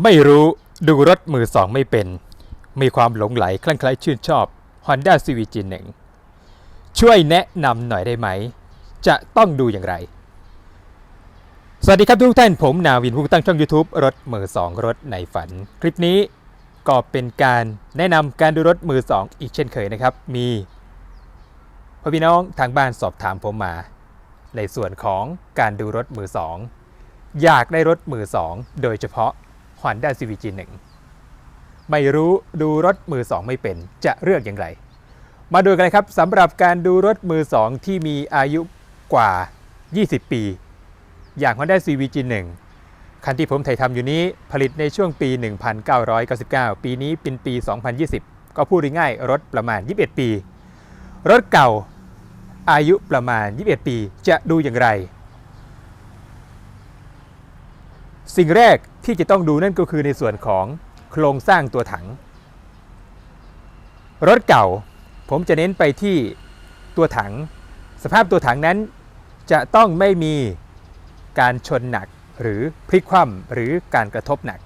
ไม่รู้ดูรถมือสองไม่เป็น มีความหลงไหลคลั่งไคล้ชื่นชอบ Honda CVG 1 ช่วยแนะนำหน่อยได้ไหม จะต้องดูอย่างไร สวัสดีครับทุกท่านผมนาวินผู้ตั้งช่อง YouTube รถมือสองรถในฝัน คลิปนี้ก็เป็นการแนะนำการดูรถมือสองอีกเช่นเคยนะครับ มีพ่อพี่น้องทางบ้านสอบถามผมมา ในส่วนของการดูรถมือสองอยากได้รถมือสองโดยเฉพาะ Honda CVG 1ไม่รู้ดูรถมือสองไม่เป็นจะเลือกอย่างไร มาดูกันเลยครับสำหรับการดูรถมือสองที่มีอายุกว่า 20 ปี อย่าง Honda CVG 1คันที่ผมถ่ายทำอยู่นี้ผลิตในช่วงปี 1999 ปีนี้เป็นปี 2020 ก็พูดง่ายๆรถประมาณ 21 ปี รถเก่าอายุประมาณ 21 ปีจะดูอย่างไร สิ่งแรก ที่จะต้องดูนั่นก็คือในส่วนของโครงสร้างตัวถัง รถเก่าผมจะเน้นไปที่ตัวถัง สภาพตัวถังนั้นจะต้องไม่มีการชนหนักหรือพลิกคว่ำหรือการกระทบหนัก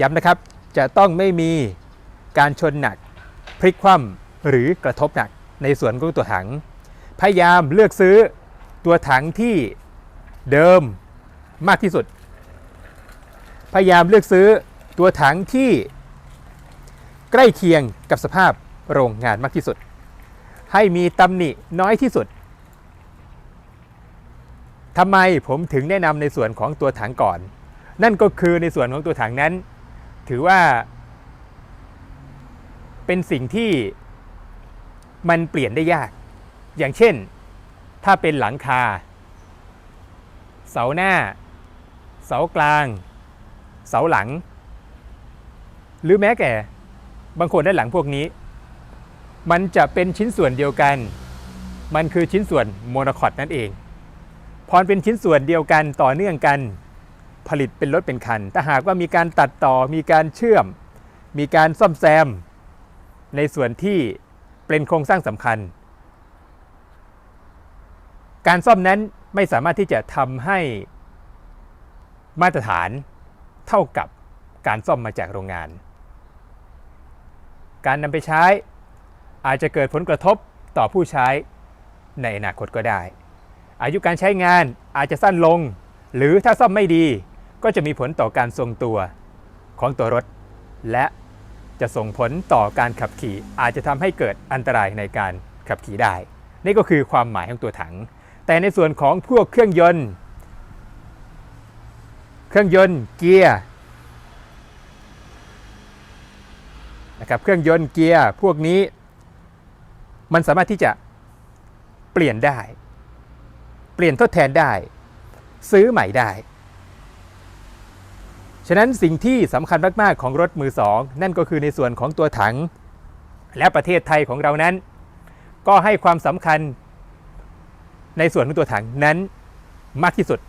ย้ำนะครับจะต้องไม่มีการชนหนัก พลิกคว่ำหรือกระทบหนัก ในส่วนของตัวถัง พยายามเลือกซื้อตัวถังที่เดิมมากที่สุด พยายามเลือกซื้อตัวถังที่ใกล้เคียงกับสภาพโรงงานมากที่สุด ให้มีตำหนิน้อยที่สุดทำไมผมถึงแนะนำในส่วนของตัวถังก่อน นั่นก็คือในส่วนของตัวถังนั้น ถือว่า เป็นสิ่งที่มันเปลี่ยนได้ยาก อย่างเช่น ถ้าเป็นหลังคา เสาหน้า เสากลาง เสาหลัง หรือแม้แต่บางคนด้านหลังพวกนี้ มันจะเป็นชิ้นส่วนเดียวกัน มันคือชิ้นส่วนโมโนคอตนั่นเอง พอเป็นชิ้นส่วนเดียวกันต่อเนื่องกันผลิตเป็นรถเป็นคันถ้าหากว่ามีการตัดต่อมีการเชื่อม มีการซ่อมแซม ในส่วนที่เป็นโครงสร้างสำคัญ การซ่อมนั้นไม่สามารถที่จะทำให้มาตรฐาน เท่ากับการซ่อมมาจากโรงงาน การนำไปใช้ อาจจะเกิดผลกระทบต่อผู้ใช้ในอนาคตก็ได้ อายุการใช้งานอาจจะสั้นลง หรือถ้าซ่อมไม่ดีก็จะมีผลต่อการทรงตัวของตัวรถ และจะส่งผลต่อการขับขี่อาจจะทำให้เกิดอันตรายในการขับขี่ได้ นี่ก็คือความหมายของตัวถัง แต่ในส่วนของพวกเครื่องยนต์ เครื่องยนต์เกียร์นะครับเครื่องยนต์เกียร์พวกนี้ มันสามารถที่จะเปลี่ยนได้ เปลี่ยนทดแทนได้ ซื้อใหม่ได้ ฉะนั้นสิ่งที่สำคัญมากๆของรถมือสองนั่นก็คือในส่วนของตัวถัง และประเทศไทยของเรานั้น ก็ให้ความสำคัญในส่วนของตัวถังนั้นมากที่สุด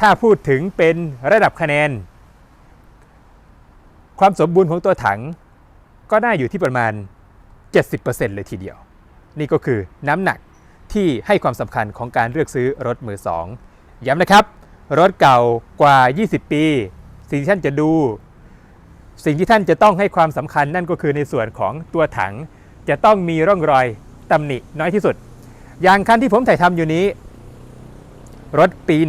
ถ้าพูดถึงเป็นระดับคะแนน ความสมบูรณ์ของตัวถัง ก็น่าอยู่ที่ประมาณ 70%เลยทีเดียว นี่ก็คือน้ำหนักที่ให้ความสำคัญของการเลือกซื้อรถมือสองย้ำนะครับ รถเก่ากว่า 20 ปี สิ่งที่ท่านจะดู สิ่งที่ท่านจะต้องให้ความสำคัญนั่นก็คือในส่วนของตัวถัง จะต้องมีร่องรอยตำหนิน้อยที่สุด อย่างคันที่ผมถ่ายทำอยู่นี้ รถปี 1999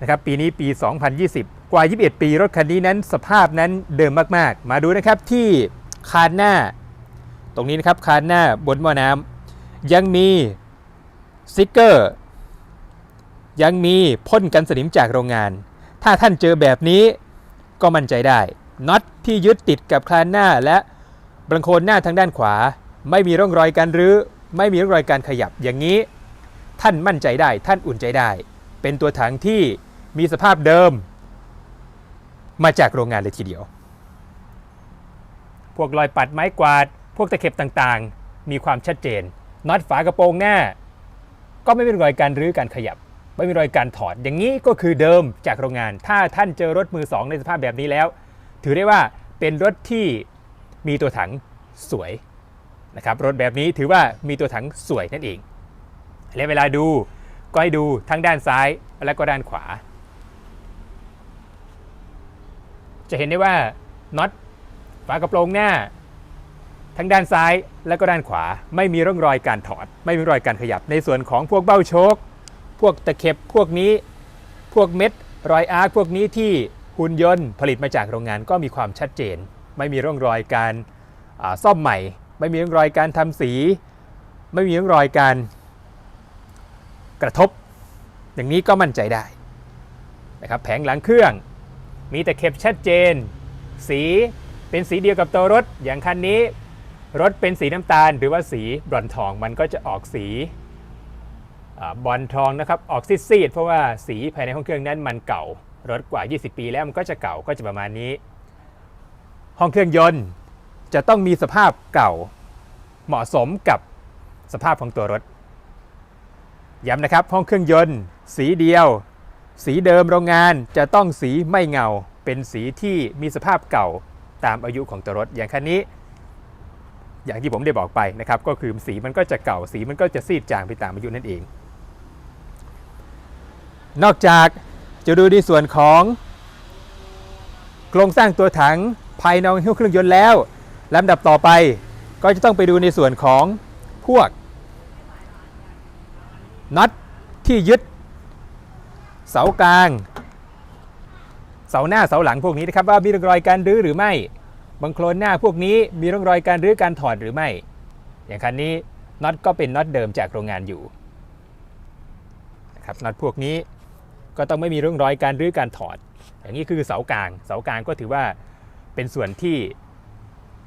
นะครับ ปีนี้ปี 2020 กว่า 21 ปี รถคันนี้นั้นสภาพนั้นเดิมมาก ๆ มาดูนะครับที่คานหน้า ตรงนี้นะครับคานหน้าบนหม้อน้ำยังมีสติกเกอร์ ยังมีพ่นกันสนิมจากโรงงาน ถ้าท่านเจอแบบนี้ก็มั่นใจได้น็อตที่ยึดติดกับคานหน้าและบังโคลนหน้าทางด้านขวา ไม่มีร่องรอยการรื้อ ไม่มีร่องรอยการขยับอย่างนี้ ท่านมั่นใจได้ท่านอุ่นใจได้ เป็นตัวถังที่มีสภาพเดิม มาจากโรงงานเลยทีเดียว พวกรอยปัดไม้กวาด พวกตะเข็บต่างๆ มีความชัดเจนน็อตฝากระโปรงหน้า ก็ไม่มีรอยการรื้อการขยับ ไม่มีรอยการถอด อย่างนี้ก็คือเดิมจากโรงงาน ถ้าท่านเจอรถมือสองในสภาพแบบนี้แล้ว ถือได้ว่าเป็นรถที่มีตัวถังสวย นะครับรถแบบนี้ถือว่ามีตัวถังสวยนั่นเอง และเวลาดูก็ให้ดูทั้งด้านซ้ายและก็ด้านขวา จะเห็นได้ว่าน็อตฝากระโปรงหน้า ทั้งด้านซ้ายและก็ด้านขวา ไม่มีร่องรอยการถอด ไม่มีรอยการขยับ ในส่วนของพวกเบ้าโชค พวกตะเข็บพวกนี้ พวกเม็ดรอยอาร์คพวกนี้ที่หุ่นยนต์ผลิตมาจากโรงงานก็มีความชัดเจน ไม่มีร่องรอยการซ่อมใหม่ ไม่มีร่องรอยการทำสี ไม่มีร่องรอยการกระทบ อย่างนี้ก็มั่นใจได้นะครับแผงหลังเครื่อง มีแต่เข็บชัดเจน สีเป็นสีเดียวกับตัวรถ อย่างคันนี้รถเป็นสีน้ำตาล หรือว่าสีบรอนทองมันก็จะออกสีอบอลทองนะครับออกซีดๆเพราะว่าสีภายในห้องเครื่องนั้นมันเก่ารถกว่า 20 ปีแล้วมันก็จะเก่าก็จะประมาณนี้ ห้องเครื่องยนต์ จะต้องมีสภาพเก่าเหมาะสมกับสภาพของตัวรถ ย้ำนะครับ ห้องเครื่องยนต์ สีเดียว สีเดิมโรงงานจะต้องสีไม่เงา เป็นสีที่มีสภาพเก่าตามอายุของตัวรถ อย่างคันนี้ อย่างที่ผมได้บอกไปนะครับ ก็คือสีมันก็จะเก่าสีมันก็จะซีดจางไปตามอายุนั่นเอง นอกจากจะดูในส่วนของ โครงสร้างตัวถังภายในห้องเครื่องยนต์แล้ว ลำดับต่อไปก็จะต้องไปดูในส่วนของพวกน็อตที่ยึดเสากลาง เสาหน้าเสาหลังพวกนี้นะครับว่ามีร่องรอยการรื้อหรือไม่บังโคลนหน้าพวกนี้มีร่องรอยการรื้อการถอดหรือไม่ อย่างคันนี้น็อตก็เป็นน็อตเดิมจากโรงงานอยู่นะครับน็อตพวกนี้ก็ต้องไม่มีร่องรอยการรื้อการถอด อย่างนี้คือเสากลาง เสากลางก็ถือว่าเป็นส่วนที่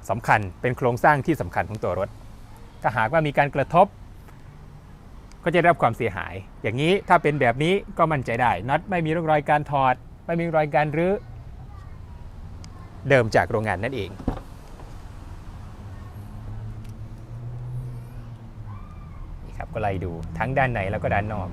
สำคัญเป็นโครงสร้างที่สำคัญของตัวรถ ถ้าหากว่ามีการกระทบ ก็จะได้รับความเสียหาย อย่างนี้ถ้าเป็นแบบนี้ก็มั่นใจได้น็อตไม่มีร่องรอยการถอด ไม่มีรองรอยการรื้อเดิมจากโรงงานนั่นเอง นี่ครับก็ไล่ดูทั้งด้านในแล้วก็ด้านนอก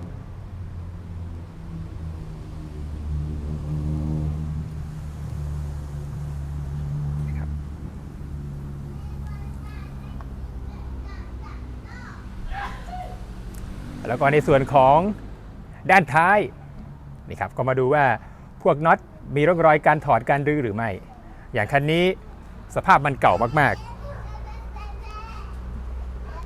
แล้วก็ในส่วนของด้านท้ายนี่ครับก็มาดูว่าพวกน็อตมีร่องรอยการถอดการรื้อหรือไม่ อย่างคันนี้สภาพมันเก่ามากๆ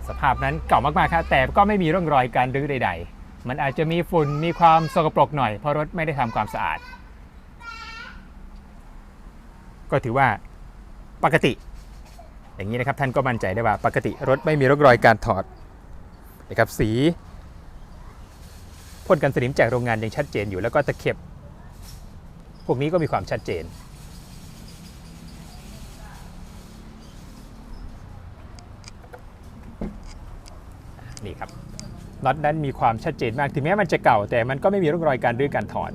สภาพนั้นเก่ามากๆครับแต่ก็ไม่มีร่องรอยการรื้อใด ๆ มันอาจจะมีฝุ่นมีความสกปรกหน่อยเพราะรถไม่ได้ทำความสะอาด ก็ถือว่าปกติ อย่างนี้นะครับท่านก็มั่นใจได้ว่าปกติรถไม่มีร่องรอยการถอดนะครับสี พ่นกันสนิมจากโรงงานยังชัดเจนอยู่แล้วก็ตะเข็บ พวกนี้ก็มีความชัดเจน นี่ครับน็อตนั้นมีความชัดเจนมากถึงแม้มันจะเก่า แต่มันก็ไม่มีร่องรอยการรื้อการถอด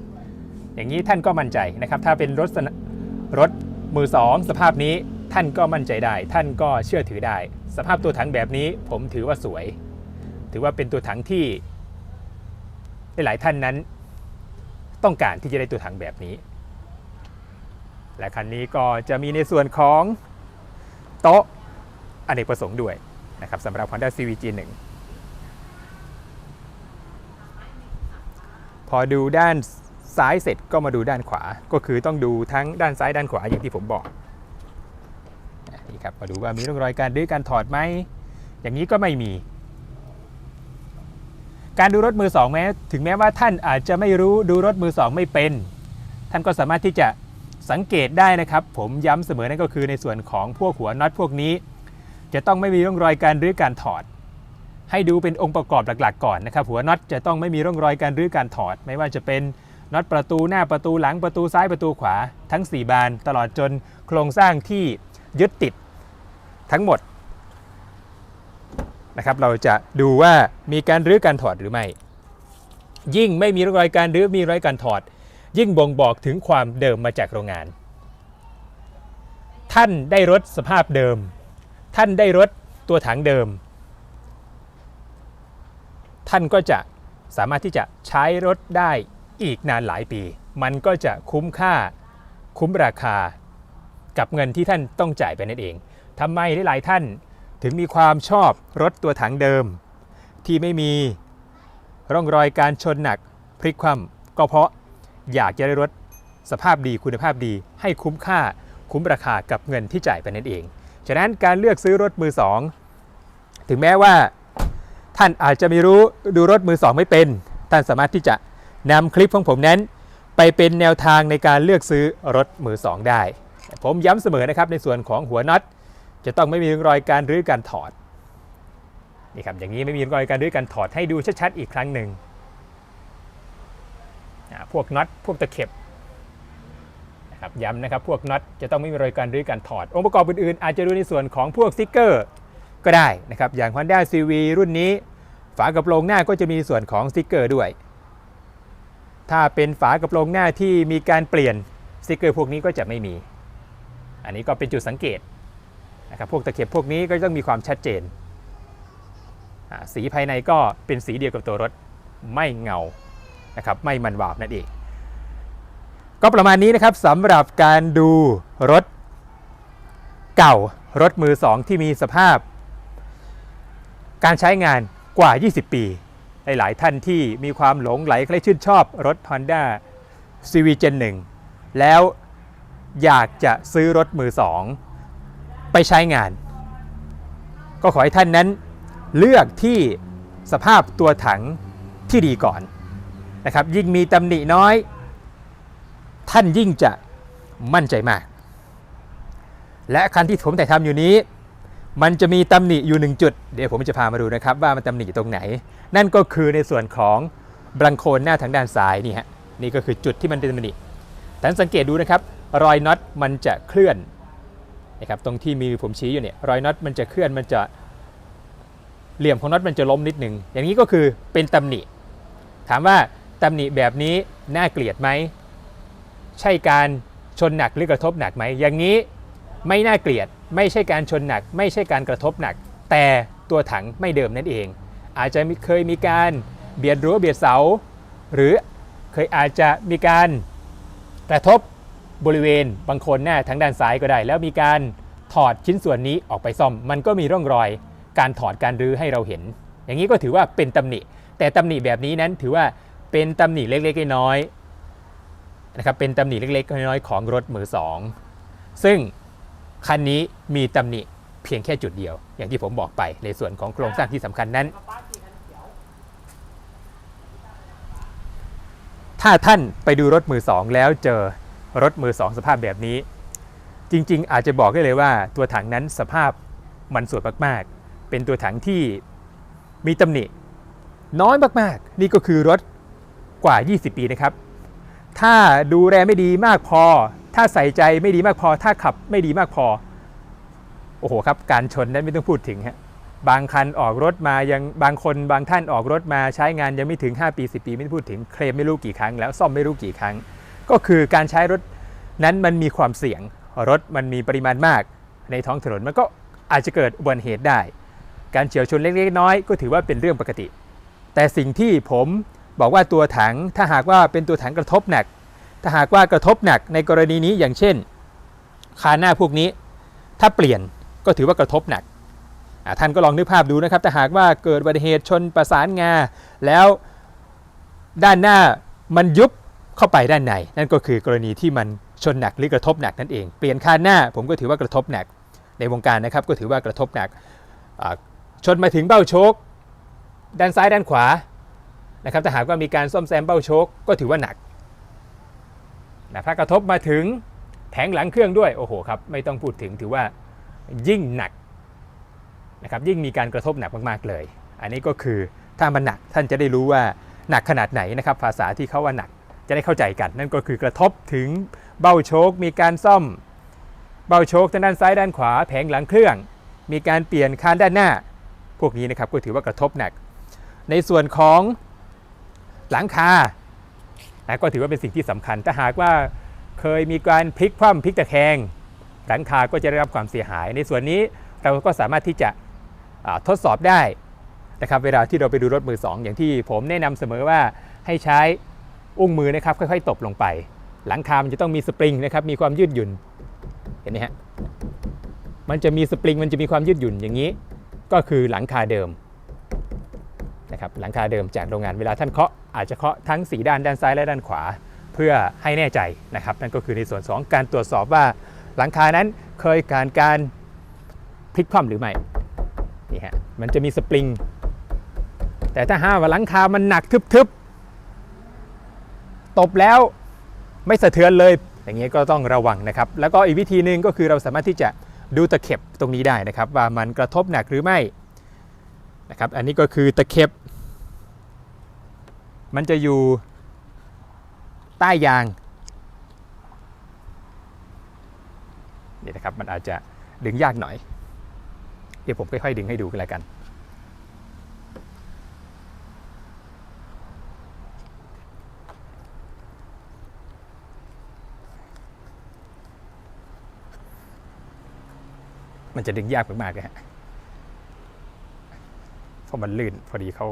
อย่างนี้ท่านก็มั่นใจนะครับ ถ้าเป็นรถรถมือสองสภาพนี้ท่านก็มั่นใจได้ ท่านก็เชื่อถือได้ สภาพตัวถังแบบนี้ผมถือว่าสวย ถือว่าเป็นตัวถังที่ หลายท่านนั้นต้องการที่จะได้ตัวถังแบบนี้ และคันนี้ก็จะมีในส่วนของโต๊ะอเนกประสงค์ด้วยนะครับสำหรับ Honda CVG 1พอดูด้านซ้ายเสร็จก็มาดูด้านขวา ก็คือต้องดูทั้งด้านซ้ายด้านขวาอย่างที่ผมบอกนี่ครับมาดูว่ามีร่องรอยการดื้อการถอดไหมอย่างนี้ก็ไม่มี การดูรถมือสองแม้ถึงแม้ว่าท่านอาจจะไม่รู้ดูรถมือสองไม่เป็น ท่านก็สามารถที่จะสังเกตได้นะครับ ผมย้ำเสมอนั่นก็คือในส่วนของพวกหัวน็อตพวกนี้ จะต้องไม่มีร่องรอยการรื้อการถอด ให้ดูเป็นองค์ประกอบหลักๆ ก่อนนะครับหัวน็อตจะต้องไม่มีร่องรอยการรื้อการถอด ไม่ว่าจะเป็นน็อตประตูหน้าประตูหลังประตูซ้ายประตูขวา ทั้ง 4 บานตลอดจนโครงสร้างที่ยึดติดทั้งหมด นะครับเราจะดูว่ามีการรื้อการถอดหรือไม่ ยิ่งไม่มีร่องรอยการรื้อมีรอยการถอด ยิ่งบ่งบอกถึงความเดิมมาจากโรงงาน ท่านได้รถสภาพเดิม ท่านได้รถตัวถังเดิม ท่านก็จะสามารถที่จะใช้รถได้อีกนานหลายปี มันก็จะคุ้มค่าคุ้มราคากับเงินที่ท่านต้องจ่ายไปนั่นเองทำไมหลายๆท่าน ถึงมีความชอบรถตัวถังเดิม ที่ไม่มีร่องรอยการชนหนักพลิกคว่ำก็เพราะอยากจะได้รถสภาพดีคุณภาพดี ให้คุ้มค่าคุ้มราคากับเงินที่จ่ายไปนั่นเอง ฉะนั้นการเลือกซื้อรถมือสองถึงแม้ว่าท่านอาจจะไม่รู้ดูรถมือสองไม่เป็น ท่านสามารถที่จะนำคลิปของผมนั้น ไปเป็นแนวทางในการเลือกซื้อรถมือสองได้ ผมย้ำเสมอนะครับในส่วนของหัวน็อต จะต้องไม่มีรอยการรื้อการถอดนี่ครับอย่างนี้ไม่มีรอยการรื้อการถอดให้ดูชัดๆอีกครั้งหนึ่งพวกน็อตพวกตะเข็บนะครับย้ำนะครับพวกน็อตจะต้องไม่มีรอยการรื้อการถอด องค์ประกอบอื่นๆ อาจจะดูในส่วนของพวกสติ๊กเกอร์ก็ได้นะครับอย่าง Honda CV รุ่นนี้ ฝากระโปรงหน้าก็จะมีส่วนของสติกเกอร์ด้วย ถ้าเป็นฝากระโปรงหน้าที่มีการเปลี่ยนสติกเกอร์พวกนี้ก็จะไม่มี อันนี้ก็เป็นจุดสังเกต นะครับพวกตะเข็บพวกนี้ก็ต้องมีความชัดเจน สีภายในก็เป็นสีเดียวกับตัวรถไม่เงานะครับไม่มันวาบนั่นเองก็ประมาณนี้นะครับสำหรับการดูรถเก่ารถมือสองที่มีสภาพ การใช้งานกว่า 20 ปีหลาย ๆ ท่านที่มีความหลงไหลใครชื่นชอบรถ Honda CV Gen 1 แล้วอยากจะซื้อรถมือ2 ไปใช้งาน ก็ขอให้ท่านนั้นเลือกที่สภาพตัวถังที่ดีก่อนนะครับยิ่งมีตำหนิน้อย ท่านยิ่งจะมั่นใจมาก และคันที่ผมแต่ทำอยู่นี้ มันจะมีตำหนิอยู่หนึ่งจุด เดี๋ยวผมจะพามาดูนะครับว่ามันตำหนิตรงไหน นั่นก็คือในส่วนของบังโคนหน้าทางด้านซ้ายนี่ฮะนี่ก็คือจุดที่มันเป็นตำหนิท่านสังเกตดูนะครับรอยน็อตมันจะเคลื่อน นะครับตรงที่มีผมชี้อยู่เนี่ยรอยน็อตมันจะเคลื่อนมันจะเหลี่ยมของน็อตมันจะล้มนิดหนึ่งอย่างนี้ก็คือเป็นตำหนิ ถามว่าตำหนิแบบนี้น่าเกลียดไหมใช่การชนหนักหรือกระทบหนักไหมอย่างนี้ไม่น่าเกลียด ไม่ใช่การชนหนัก ไม่ใช่การกระทบหนัก แต่ตัวถังไม่เดิมนั่นเอง อาจจะเคยมีการเบียดรั้วเบียดเสา หรือเคยอาจจะมีการกระทบ บริเวณบางคนหน้าทางด้านซ้ายก็ได้ แล้วมีการถอดชิ้นส่วนนี้ออกไปซ่อม มันก็มีร่องรอย การถอดการรื้อให้เราเห็น อย่างนี้ก็ถือว่าเป็นตำหนิ แต่ตำหนิแบบนี้นั้นถือว่าเป็นตำหนิเล็กๆน้อยๆนะครับเป็นตำหนิเล็กๆน้อยๆของรถมือสองซึ่งคันนี้มีตำหนิเพียงแค่จุดเดียว อย่างที่ผมบอกไปในส่วนของโครงสร้างที่สำคัญนั้น ถ้าท่านไปดูรถมือสองแล้วเจอ รถมือสองสภาพแบบนี้ จริงๆ อาจจะบอกได้เลยว่าตัวถังนั้นสภาพมันสวยมากๆ เป็นตัวถังที่มีตำหนิ น้อยมากๆ นี่ก็คือรถกว่า 20 ปีนะครับ ถ้าดูแลไม่ดีมากพอ ถ้าใส่ใจไม่ดีมากพอ ถ้าขับไม่ดีมากพอ โอ้โหครับ การชนนั้นไม่ต้องพูดถึงฮะบางคันออกรถมายังบางคนบางท่านออกรถมาใช้งานยังไม่ถึง 5 ปี 10 ปีไม่ต้องพูดถึงเคลมไม่รู้กี่ครั้งแล้วซ่อมไม่รู้กี่ครั้ง ก็คือการใช้รถนั้นมันมีความเสี่ยง รถมันมีปริมาณมาก ในท้องถนนมันก็อาจจะเกิดอุบัติเหตุได้ การเฉียวชนเล็กๆน้อยก็ถือว่าเป็นเรื่องปกติ แต่สิ่งที่ผมบอกว่าตัวถังถ้าหากว่าเป็นตัวถังกระทบหนัก ถ้าหากว่ากระทบหนักในกรณีนี้อย่างเช่นคาหน้าพวกนี้ ถ้าเปลี่ยนก็ถือว่ากระทบหนักท่านก็ลองนึกภาพดูนะครับถ้าหากว่าเกิดอุบัติเหตุชนประสานงา แล้วด้านหน้ามันยุบ เข้าไปด้านใน นั่นก็คือกรณีที่มันชนหนักหรือกระทบหนักนั่นเอง เปลี่ยนคานหน้าผมก็ถือว่ากระทบหนัก ในวงการนะครับก็ถือว่ากระทบหนักชนมาถึงเบ้าโชคด้านซ้ายด้านขวานะครับถ้าหากว่ามีการซ่อมแซมเบ้าโชคก็ถือว่าหนักนะถ้ากระทบมาถึงแผงหลังเครื่องด้วยโอ้โหครับไม่ต้องพูดถึงถือว่ายิ่งหนักนะครับยิ่งมีการกระทบหนักมากๆเลย อันนี้ก็คือถ้ามันหนักท่านจะได้รู้ว่าหนักขนาดไหนนะครับภาษาที่เขาว่าหนัก จะได้เข้าใจกัน นั่นก็คือกระทบถึงเบ้าโชคมีการซ่อม เบ้าโชคทางด้านซ้ายด้านขวาแผงหลังเครื่อง มีการเปลี่ยนคานด้านหน้า พวกนี้นะครับก็ถือว่ากระทบหนัก ในส่วนของหลังคานะก็ถือว่าเป็นสิ่งที่สำคัญถ้าหากว่าเคยมีการพลิกคว่ำพลิกตะแคงหลังคาก็จะได้รับความเสียหาย ในส่วนนี้เราก็สามารถที่จะทดสอบได้นะครับเวลาที่เราไปดูรถมือสองอย่างที่ผมแนะนำเสมอว่าให้ใช้ อุ้งมือนะครับค่อยๆ ตบลงไป หลังคา มันจะต้องมีสปริงนะครับมีความยืดหยุ่นเห็นไหมฮะมันจะมีสปริงมันจะมีความยืดหยุ่นอย่างนี้ ก็คือหลังคาเดิมนะครับหลังคาเดิมจากโรงงานเวลาท่านเคาะอาจจะเคาะทั้งสีด้านด้านซ้ายและด้านขวา เพื่อให้แน่ใจนะครับนั่นก็คือในส่วนของการตรวจสอบว่าหลังคานั้นเคยการการพลิกคว่ำหรือไม่นี่ฮะมันจะมีสปริงแต่ถ้าห้าว่าหลังคามันหนักทึบๆ ตบแล้วไม่สะเทือนเลย อย่างเงี้ยก็ต้องระวังนะครับ แล้วก็อีกวิธีหนึ่งก็คือเราสามารถที่จะดูตะเข็บตรงนี้ได้นะครับ ว่ามันกระทบหนักหรือไม่นะครับ อันนี้ก็คือตะเข็บ มันจะอยู่ใต้ยางนี่นะครับมันอาจจะดึงยากหน่อย เดี๋ยวผมค่อยๆดึงให้ดูกันแล้วกัน มันจะดึงยากมากๆเลยฮะเพราะมันลื่นพอดีเขา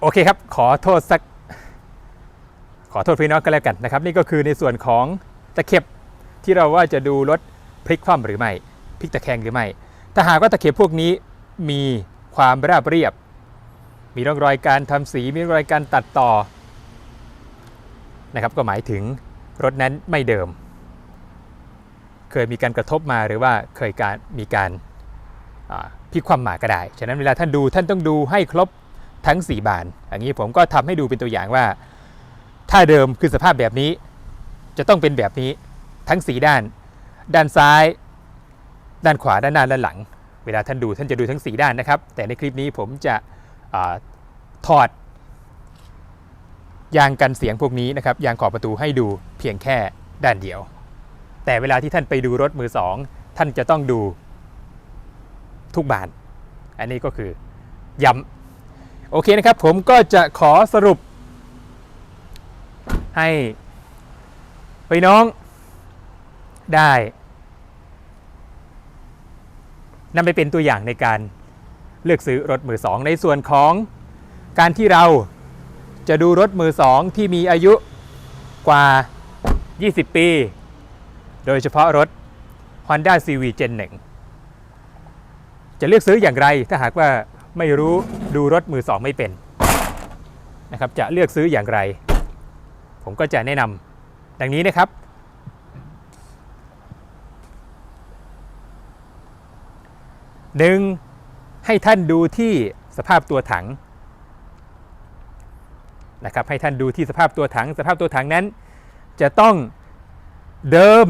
โอเคครับ ขอโทษสัก อโทษพี่น้องกันแล้วกันนะครับ นี่ก็คือในส่วนของตะเข็บที่เราว่าจะดูรถพลิกคว่ำหรือไม่พลิกตะแคงหรือไม่ ถ้าหากว่าตะเข็บพวกนี้มีความราบเรียบ มีร่องรอยการทำสี มีร่องรอยการตัดต่อนะครับ ก็หมายถึงรถนั้นไม่เดิม เคยมีการกระทบมาหรือว่าเคยการมีการพลิกคว่ำมาก็ได้ ฉะนั้นเวลาท่านดูท่านต้องดูให้ครบทั้ง 4 บาน อย่างนี้ผมก็ทำให้ดูเป็นตัวอย่างว่า ถ้าเดิมคือสภาพแบบนี้ จะต้องเป็นแบบนี้ทั้ง 4 ด้าน ด้านซ้าย ด้านขวาด้านหน้าด้านหลัง เวลาท่านดูท่านจะดูทั้ง 4 ด้านนะครับ แต่ในคลิปนี้ผมจะอถอด ยางกันเสียงพวกนี้นะครับยางขอบประตูให้ดูเพียงแค่ด้านเดียว แต่เวลาที่ท่านไปดูรถมือสองท่านจะต้องดูทุกบาน อันนี้ก็คือย้ำโอเคนะครับ ผมก็จะขอสรุป ให้พี่น้องได้นำไปเป็นตัวอย่างในการเลือกซื้อรถมือสองในส่วนของการที่เราจะดูรถมือสองที่มีอายุกว่า 20 ปี โดยเฉพาะรถ Honda CV Gen 1 จะเลือกซื้ออย่างไรถ้าหากว่าไม่รู้ดูรถมือสองไม่เป็นนะครับจะเลือกซื้ออย่างไร ผมก็จะแนะนำดังนี้นะครับหนึ่งให้ท่านดูที่สภาพตัวถังนะครับให้ท่านดูที่สภาพตัวถัง สภาพตัวถังนั้น จะต้องเดิม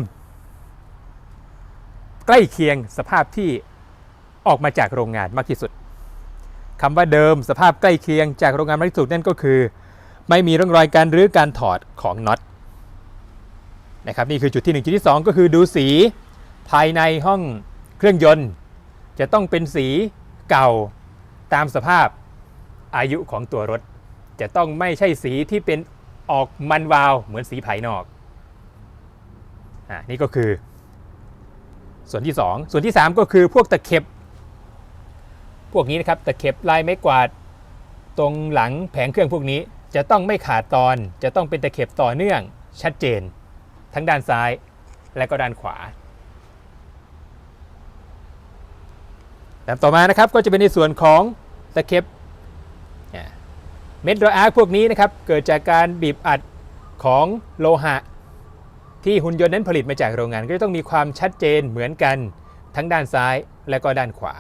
ใกล้เคียงสภาพที่ออกมาจากโรงงานมากที่สุดคำว่าเดิมสภาพใกล้เคียงจากโรงงานมากที่สุดนั่นก็คือ ไม่มีร่องรอยการรื้อการถอดของน็อตนะครับนี่คือจุดที่ 1 จุดที่ 2 ก็คือดูสีภายในห้องเครื่องยนต์ จะต้องเป็นสีเก่าตามสภาพอายุของตัวรถ จะต้องไม่ใช่สีที่เป็นออกมันวาวเหมือนสีภายนอกอ่านี่ก็คือ ส่วนที่ 2 ส่วนที่ 3 ก็คือพวกตะเข็บ พวกนี้นะครับตะเข็บลายไม้กวาดตรงหลังแผงเครื่องพวกนี้ จะต้องไม่ขาดตอนจะต้องเป็นตะเข็บต่อเนื่องชัดเจน ทั้งด้านซ้ายและก็ด้านขวาแต่ต่อมานะครับก็จะเป็นในส่วนของตะเข็บเม็ดรอยอาร์พวกนี้นะครับเกิดจากการบีบอัดของโลหะ ที่หุ่นยนต์นั้นผลิตมาจากโรงงาน ก็จะต้องมีความชัดเจนเหมือนกันทั้งด้านซ้ายและก็ด้านขวา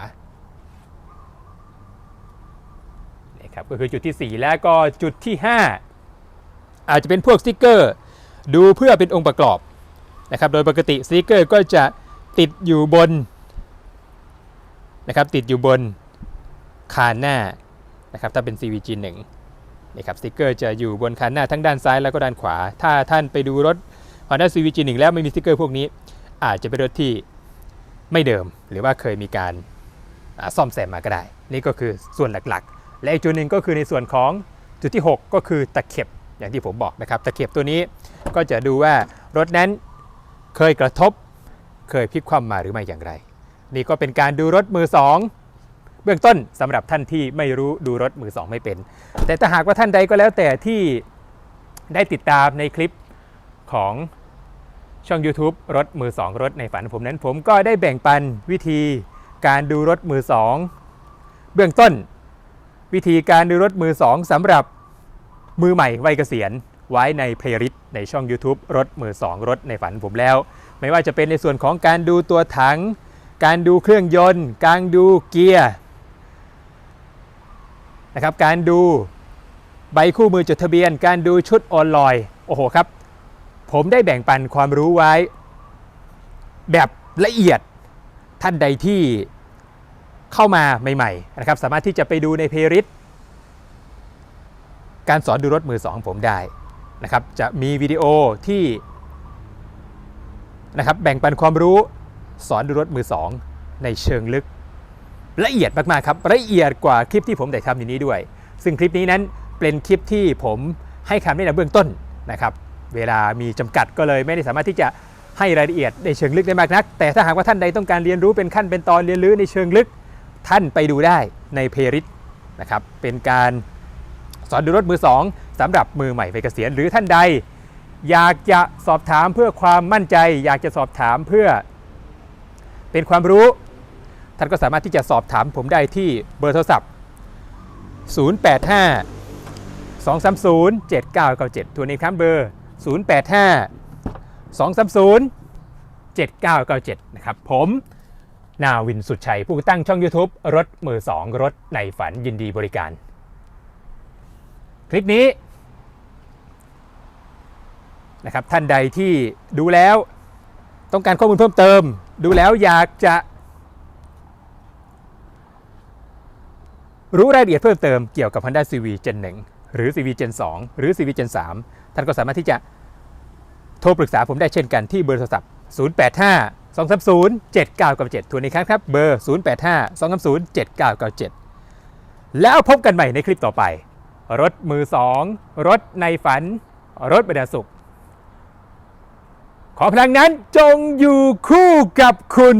ครับก็คือจุดที่ 4 และก็จุดที่ 5 อาจจะเป็นพวกสติกเกอร์ ดูเพื่อเป็นองค์ประกอบนะครับโดยปกติสติกเกอร์ก็จะติดอยู่บนนะครับติดอยู่บนคานหน้านะครับถ้าเป็น CVG 1นี่ครับสติกเกอร์จะอยู่บนคานหน้าทั้งด้านซ้ายแล้วก็ด้านขวา ถ้าท่านไปดูรถ Honda CVG 1แล้วไม่มีสติกเกอร์พวกนี้ อาจจะเป็นรถที่ไม่เดิม หรือว่าเคยมีการซ่อมแซมมาก็ได้ นี่ก็คือส่วนหลักๆ และอีกจุดหนึ่งก็คือในส่วนของจุดที่ 6 ก็คือตะเข็บอย่างที่ผมบอกนะครับตะเข็บตัวนี้ก็จะดูว่ารถนั้นเคยกระทบเคยพลิกคว่ำมาหรือไม่อย่างไร นี่ก็เป็นการดูรถมือสองบื้องต้นสำหรับท่านที่ไม่รู้ดูรถมือสองไม่เป็น แต่ถ้าหากว่าท่านใดก็แล้วแต่ที่ได้ติดตามในคลิปของช่อง YouTube รถมือสองรถในฝันผมนั้น ผมก็ได้แบ่งปันวิธีการดูรถมือสองเบื้องต้น วิธีการดูรถมือสองสำหรับมือใหม่วัยเกษียณไว้ในเพลย์ลิสต์ในช่อง YouTube รถมือสองรถในฝันผมแล้ว ไม่ว่าจะเป็นในส่วนของการดูตัวถัง การดูเครื่องยนต์ การดูเกียร์นะครับการดูใบคู่มือจดทะเบียน การดูชุดออนไลน์โอ้โหครับ ผมได้แบ่งปันความรู้ไว้ แบบละเอียดท่านใดที่ เข้ามาใหม่ๆนะครับสามารถที่จะไปดูในเพลย์ลิสต์การสอนดูรถมือสองผมได้นะครับจะมีวิดีโอที่นะครับแบ่งปันความรู้สอนดูรถมือสองในเชิงลึก ละเอียดมากๆครับละเอียดกว่าคลิปที่ผมได้ทำอยู่นี้ด้วย ซึ่งคลิปนี้นั้นเป็นคลิปที่ผมให้คำแนะนำเบื้องต้นนะครับเวลามีจำกัดก็เลยไม่ได้สามารถที่จะให้รายละเอียดในเชิงลึกได้มากนัก แต่ถ้าหากว่าท่านใดต้องการเรียนรู้เป็นขั้นเป็นตอนเรียนรู้ในเชิงลึก ท่านไปดูได้ในเพริตนะครับเป็นการสอนดูรถมือสองสำหรับมือใหม่ไปเกษียณหรือท่านใด อยากจะสอบถามเพื่อความมั่นใจ อยากจะสอบถามเพื่อเป็นความรู้ ท่านก็สามารถที่จะสอบถามผมได้ที่เบอร์โทรศัพท์ 085 230 7997ตัวนี้ครับเบอร์ 085 230 7997 นะครับผม นาวินสุดชัย ผู้ตั้งช่อง YouTube รถมือสองรถในฝันยินดีบริการ คลิปนี้นะครับท่านใดที่ดูแล้วต้องการข้อมูลเพิ่มเติม ดูแล้วอยากจะ รู้รายละเอียดเพิ่มเติมเกี่ยวกับ Honda CV Gen 1 หรือ CV Gen 2 หรือ CV Gen 3 ท่านก็สามารถที่จะโทรปรึกษาผมได้เช่นกันที่เบอร์โทรศัพท์ 085 230 7997ทวนอีกครั้งครับ เบอร์ 085 230 7997แล้วพบกันใหม่ในคลิปต่อไป รถมือสองรถในฝัน รถบรรดาสุข ขอพลังนั้นจงอยู่คู่กับคุณ